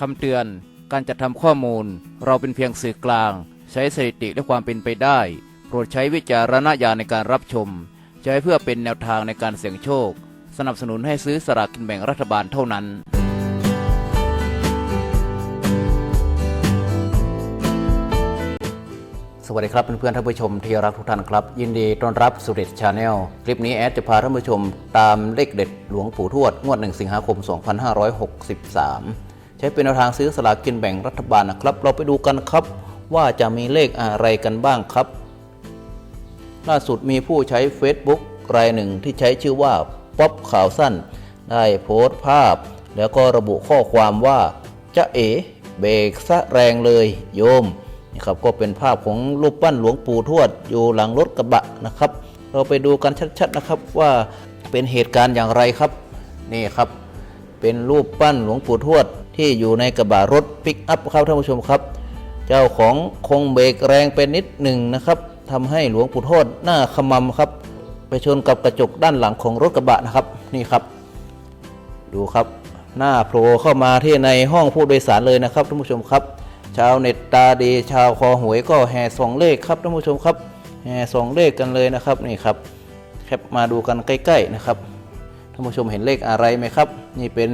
คำเตือน การจัดทำข้อมูล เราเป็นเพียงสื่อกลาง ใช้สถิติและความเป็นไปได้ โปรดใช้วิจารณญาณในการรับชม ใช้เพื่อเป็นแนวทางในการเสี่ยงโชค สนับสนุนให้ซื้อสลากกินแบ่งรัฐบาลเท่านั้นสวัสดีครับเพื่อนๆท่านผู้ชมที่รักทุกท่านครับ ยินดีต้อนรับสุริตชาแนลคลิปนี้แอดจะพาท่านผู้ชมตามเลขเด็ดหลวงปู่ทวด งวด 1 สิงหาคม 2563 ใช้เป็นแนวทางซื้อสลากกินแบ่งรัฐบาลนะครับ เราไปดูกันครับว่าจะมีเลขอะไรกันบ้างครับ ล่าสุดมีผู้ใช้ Facebook รายหนึ่งที่ใช้ชื่อว่าป๊อปข่าวสั้น ได้โพสต์ภาพ แล้วก็ระบุข้อความว่าจะเอ๋เบรกซะแรงเลยโยมนี่ครับก็เป็นภาพของรูปปั้นหลวงปู่ทวด อยู่หลังรถกระบะนะครับ เราไปดูกันชัดๆนะครับว่าเป็นเหตุการณ์อย่างไรครับ นี่ครับ เป็นรูปปั้นหลวงปู่ทวด ที่อยู่ในกระบะรถปิกอัพครับท่านผู้ชมครับ เจ้าของคงเบรกแรงไปนิดหนึ่งนะครับทำให้หลวงปู่ทวดหน้าขมำครับ ไปชนกับกระจกด้านหลังของรถกระบะนะครับนี่ครับ ดูครับหน้าโผล่เข้ามาที่ในห้องผู้โดยสารเลยนะครับท่านผู้ชมครับ ชาวเน็ตตาดีชาวคอหวยก็แห่สองเลขครับท่านผู้ชมครับแห่สองเลขกันเลยนะครับนี่ครับแคปมาดูกันใกล้ ๆนะครับท่านผู้ชมเห็นเลขอะไรไหมครับ นี่เป็น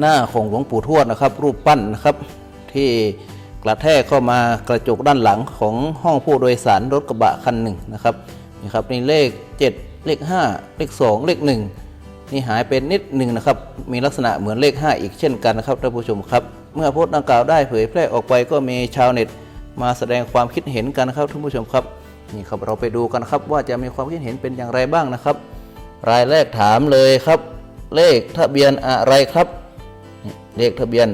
หน้าของหลวงปู่ทวดนะครับ รูปปั้นนะครับที่กระแทกเข้ามากระจกด้านหลังของห้องผู้โดยสารรถกระบะคันหนึ่งนะครับนี่ครับนี่เลข 7 เลข 5 เลข 2 เลข 1 นี่หายเป็นนิดหนึ่งนะครับ มีลักษณะเหมือนเลข 5 อีกเช่นกันนะครับท่านผู้ชมครับ เมื่อโพสต์ดังกล่าวได้เผยแพร่ออกไปก็มีชาวเน็ต มาแสดงความคิดเห็นกันนะครับท่านผู้ชมครับนี่ครับเราไปดูกันครับว่าจะมีความคิดเห็นเป็นอย่างไรบ้างนะครับ รายแรกถามเลยครับ เลขทะเบียนอะไรครับ เลขทะเบียน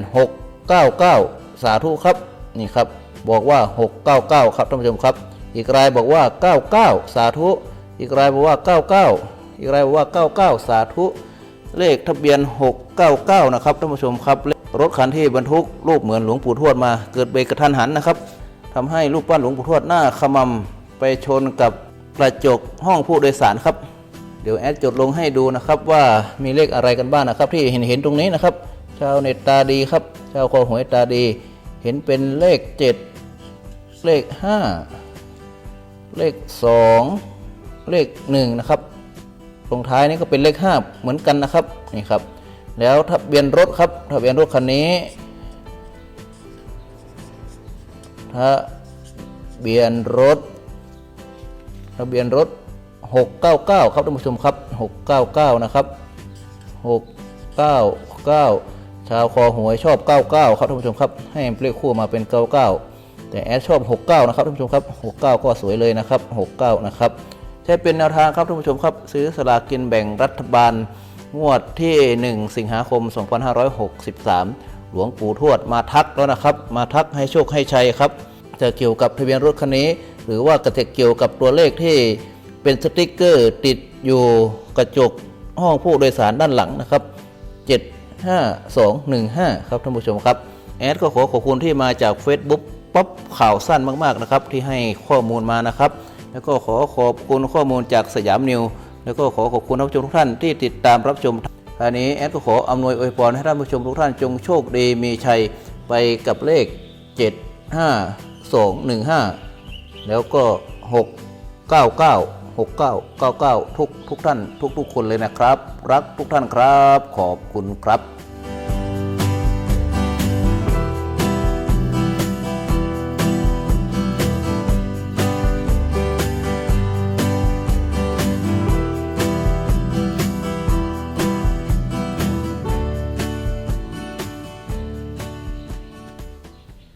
699 สาธุครับนี่ครับบอกว่า 699 ครับท่านผู้ชมครับ อีกรายบอกว่า 99 สาธุ อีกรายบอกว่า 99 อีกรายบอกว่า 99 สาธุ เลขทะเบียน 699 นะครับท่านผู้ชมครับรถคันที่บรรทุกรูปเหมือนหลวงปู่ทวดมาเกิดเบรกกระทันหันนะครับทำให้รูปปั้นหลวงปู่ทวดหน้าขมำไปชนกับกระจกห้องผู้โดยสารครับเดี๋ยวแอดจดลงให้ดูนะครับว่ามีเลขอะไรกันบ้างนะครับ ที่เห็นเห็นตรงนี้นะครับ ชาวเน็ตตาดีครับ ชาวคอหวยตาดี เห็นเป็นเลข 7 เลข 5 เลข 2 เลข 1 นะครับ ตรงท้ายนี้ก็เป็นเลข 5 เหมือนกันนะครับนี่ครับ แล้วทะเบียนรถครับทะเบียนรถคันนี้ทะเบียนรถทะเบียนรถ 699 ครับท่านผู้ชมครับ 699 นะครับ 699 ชาวคอหวยชอบ 99 ครับท่านผู้ชมครับ ให้เลขคู่มาเป็น 99 แต่แอดชอบ 69 นะครับท่านผู้ชมครับ 69 ก็สวยเลยนะครับ 69 นะครับใช้เป็นแนวทางครับท่านผู้ชมครับ ซื้อสลากกินแบ่งรัฐบาล งวดที่ 1 สิงหาคม 2563 หลวงปู่ทวดมาทักแล้วนะครับ มาทักให้โชคให้ชัยครับจะเกี่ยวกับทะเบียนรถคันนี้ หรือว่ากระจะเกี่ยวกับตัวเลขที่เป็นสติกเกอร์ติดอยู่กระจกห้องผู้โดยสารด้านหลังนะครับ 5215 ครับท่านผู้ชมครับ แอดก็ขอขอบคุณที่มาจาก Facebook ป๊อปข่าวสั้นมาก ๆ นะครับ ที่ให้ข้อมูลมานะครับ แล้วก็ขอขอบคุณข้อมูลจากสยามนิว แล้วก็ขอขอบคุณท่านผู้ชมทุกท่านที่ติดตามรับชมท่านี้แอดก็ขออำนวยอวยพรให้ท่านผู้ชมทุกท่านจงโชคดีมีชัยไปกับเลข 7 5 2 1 5 แล้วก็ 6 9 9 6 9 9 9 ทุกทุกท่านทุกทุกคนเลยนะครับ รักทุกท่านครับ ขอบคุณครับ